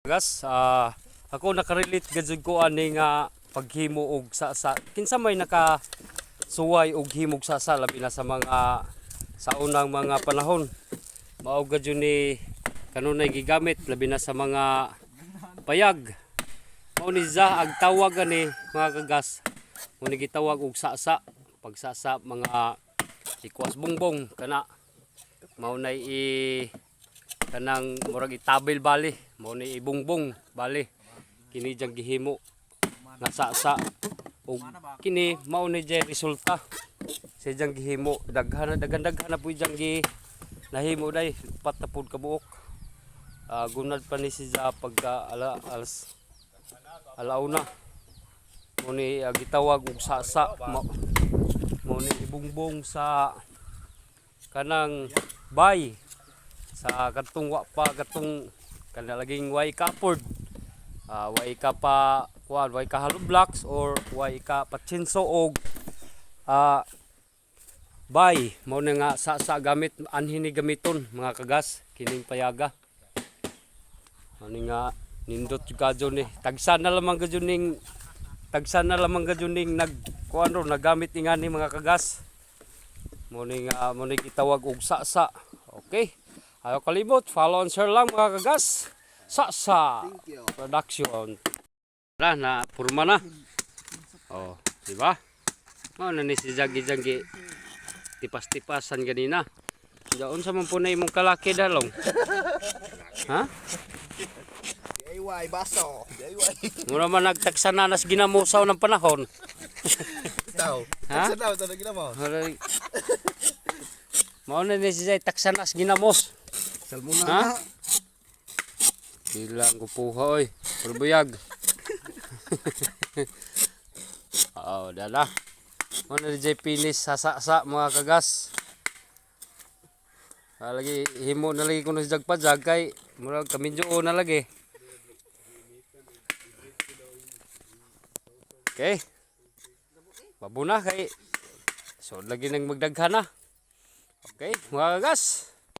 Gas, ah, ako nakarelate gadzud ko ani nga paghimo og sa sa kinsa may naka suway og himog sa sa labi na sa mga sa unang mga panahon. Mao gadzud ni kanunay gigamit labi na sa mga payag. Mao ni za ang tawag ani mga kagas. Mo ni gitawag og sasa pag sasa mga ikwas bongbong kana mao nay i kanang murag itabil bali. Mao ni ibungbong bali. Kini jang gihimo. Nga sa sa ug kini mao ni jay resulta. Sa jang gihimo. Daghan daghan daghan po jang gi nahimo dai pat na pud kabuok uh, gunad pa ni siya pagka ala alas alauna mo ni uh, gitawag og sa sa mo, mo ni ibungbong sa kanang bay sa katong wa pa katong kana laging way kapord uh, way ka pa kuan way ka hollow blocks or way ka pa chinso og ah bay. Mao na nga sa sa gamit anhin ni gamiton mga kagas kining payaga. Ani nga nindot yung kadyo ni tagsa na lamang kadyo ning tagsa na lamang kadyo ning nag kuan ro nagamit ni nga ni mga kagas. Mo ni nga mo ni gitawag og sa sa okay Ayaw kalimot, follow and share lang mga kagas. Sa-sa production. Wala na, purma na. Oh, di ba? Oh, na ni si Jagi Jagi. Tipas-tipasan ganina. Daon sa man po na imong kalaki dalong. Ha? DIY baso. DIY. Mura man nagtaksananas ginamusaw ng panahon. Tao. Ha? Sa tao talaga na mo. Maray- Mao na ni si Jay taksanas ginamos. Salmuna Ha? na. Bilang kupuha oy. Perbuyag. Oo, dala. Ano di jay pinis sasa-sa mga kagas. Ah, lagi himo na lagi kuno sa jagpajag kay murag kamidyo na lagi. Okay. Mabuna kay so lagi nang magdaghan na. Okay, mga kagas.